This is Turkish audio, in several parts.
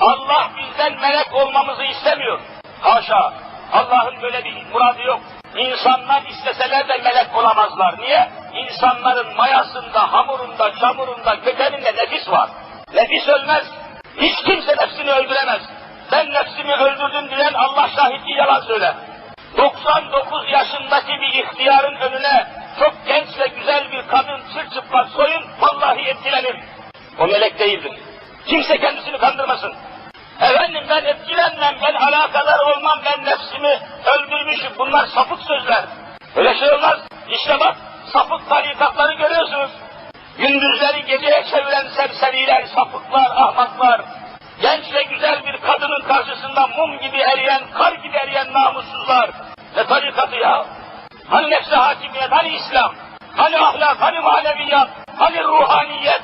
Allah bizden melek olmamızı istemiyor. Haşa. Allah'ın böyle bir muradı yok. İnsanlar isteseler de melek olamazlar. Niye? İnsanların mayasında, hamurunda, çamurunda, kökeninde nefis var. Nefis ölmez. Hiç kimse nefsini öldüremez. Ben nefsimi öldürdüm diyen Allah şahit ki yalan söyler. 99 yaşındaki bir ihtiyarın önüne çok genç ve güzel bir kadın çırçıplak soyun, vallahi etkilenir. O melek değildir. Kimse kendisini kandırmasın. Efendim ben etkilenmem, ben alakadar olmam, ben nefsimi öldürmüşüm. Bunlar sapık sözler. Öyle şey olmaz. İşte bak, sapık tarikatları görüyorsunuz. Gündüzleri geceye çeviren serseriler, sapıklar, ahmaklar. Genç ve güzel bir kadının karşısında mum gibi eriyen, kar gibi eriyen namussuzlar. Ne tarikatı ya? Hani nefse hakimiyet, hani İslam? Hani ahlak, hani maneviyat, hani ruhaniyet?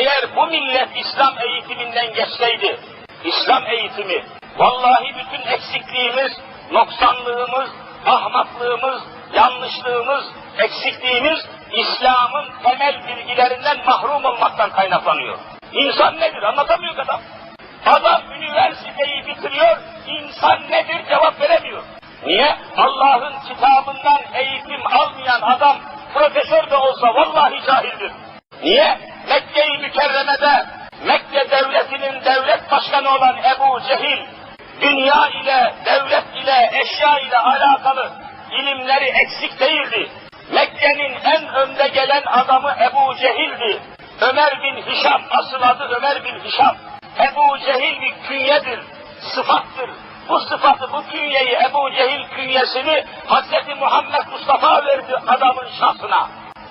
Eğer bu millet İslam eğitiminden geçseydi, İslam eğitimi, vallahi bütün eksikliğimiz, noksanlığımız, ahmaklığımız, yanlışlığımız, eksikliğimiz İslam'ın temel bilgilerinden mahrum olmaktan kaynaklanıyor. İnsan nedir anlatamıyor adam. Adam üniversiteyi bitiriyor, insan nedir cevap veremiyor. Niye? Allah'ın kitabından eğitim almayan adam profesör de olsa vallahi cahildir. Niye? Cehil, dünya ile, devlet ile, eşya ile alakalı ilimleri eksik değildi. Mekke'nin en önde gelen adamı Ebu Cehil'di. Ömer bin Hişam, asıl adı Ömer bin Hişam. Ebu Cehil bir künyedir, sıfattır. Bu sıfatı, bu künyeyi, Ebu Cehil künyesini Hz. Muhammed Mustafa verdi adamın şahsına.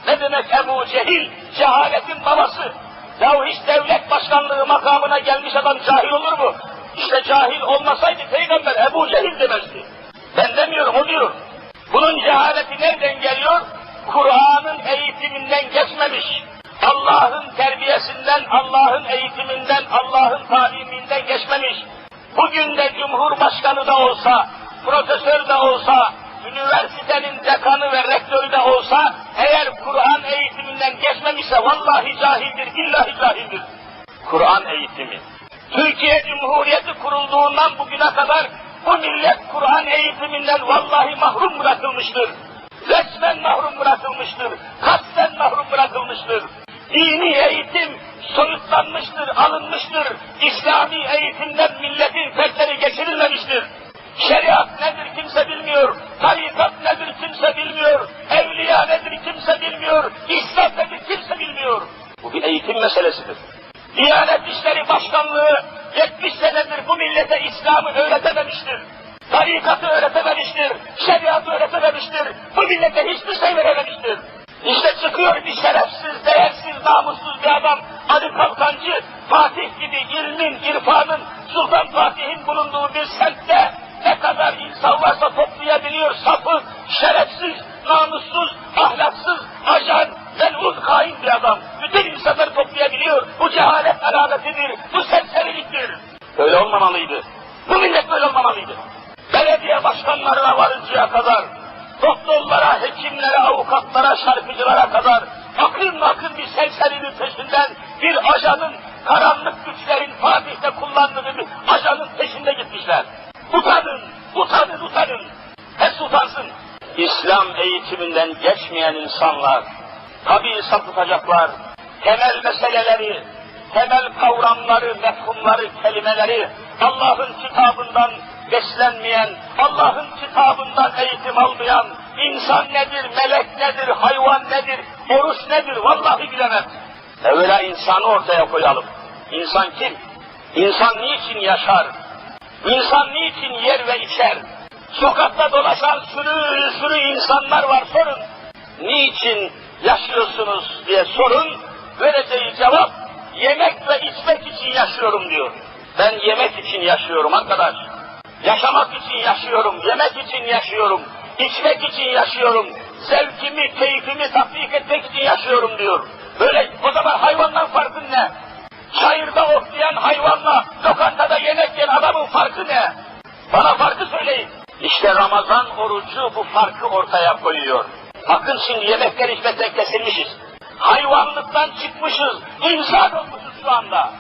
Ne demek Ebu Cehil? Cehaletin babası. Yahu hiç devlet başkanlığı makamına gelmiş adam cahil olur mu? İşte cahil olmasaydı peygamber Ebu Cehil demezdi. Ben demiyorum, o diyor. Bunun cehaleti nereden geliyor? Kur'an'ın eğitiminden geçmemiş. Allah'ın terbiyesinden, Allah'ın eğitiminden, Allah'ın taliminden geçmemiş. Bugün de Cumhurbaşkanı da olsa, profesör de olsa, üniversitenin dekanı ve rektörü de olsa, eğer Kur'an eğitiminden geçmemişse vallahi cahildir, billahi cahildir. Kur'an eğitimi. Türkiye Cumhuriyeti kurulduğundan bugüne kadar bu millet Kur'an eğitiminden vallahi mahrum bırakılmıştır. Resmen mahrum bırakılmıştır. Kasten mahrum bırakılmıştır. Dini eğitim soyutlanmıştır, alınmıştır. İslami eğitimden milletin fertleri geçirilmemiştir. Şeriat nedir kimse bilmiyor. Tarikat nedir kimse bilmiyor. Evliya nedir kimse bilmiyor. İslam nedir kimse bilmiyor. Bu bir eğitim meselesidir. Diyanet İşleri Başkanlığı 70 senedir bu millete İslam'ı öğretememiştir. Tarikatı öğretememiştir. Şeriatı öğretememiştir. Bu millete hiçbir şey verememiştir. İşte çıkıyor bir şerefsiz, değersiz, namussuz bir adam. Ali Kalkancı, Fatih gibi ilmin, irfanın, Sultan Fatih'in bulunduğu bir semtte ne kadar insan varsa toplayabiliyor sapık, şerefsiz, namussuz, ahlaksız, ajan, melun, hain bir adam. Bütün insanları toplayabiliyor. Bu cehalet alametidir, bu serseriliktir. Böyle olmamalıydı. Bu millet böyle olmamalıydı. Belediye başkanlarına varıncaya kadar, doktorlara, hekimlere, avukatlara, şarkıcılara kadar akın akın bir serserinin peşinden bir ajanın, karanlık güçlerin Fatih'te kullandığı bir ajanın peşinde gitmişler. Utanın, utanın, utanın. Hepsi utansın. İslam eğitiminden geçmeyen insanlar, tabi sapıtacaklar, temel meseleleri, temel kavramları, mefhumları, kelimeleri Allah'ın kitabından beslenmeyen, Allah'ın kitabından eğitim almayan, insan nedir, melek nedir, hayvan nedir, oruç nedir, vallahi bilemem. Evvela insanı ortaya koyalım. İnsan kim? İnsan niçin yaşar? İnsan niçin yer ve içer? Sokakta dolaşan sürü sürü insanlar var sorun. Niçin yaşıyorsunuz diye sorun. Vereceği cevap yemek ve içmek için yaşıyorum diyor. Ben yemek için yaşıyorum arkadaş. Yaşamak için yaşıyorum, yemek için yaşıyorum, içmek için yaşıyorum, zevkimi, keyfimi tatbik etmek için yaşıyorum diyor. Böyle o zaman hayvandan farkın ne? Çayırda otlayan hayvanla lokantada yemek yiyen adamın farkı ne? Bana farkı söyleyin. İşte Ramazan orucu bu farkı ortaya koyuyor. Bakın şimdi yemekler içmekten kesilmişiz. Hayvanlıktan çıkmışız, insan olmuşuz şu anda.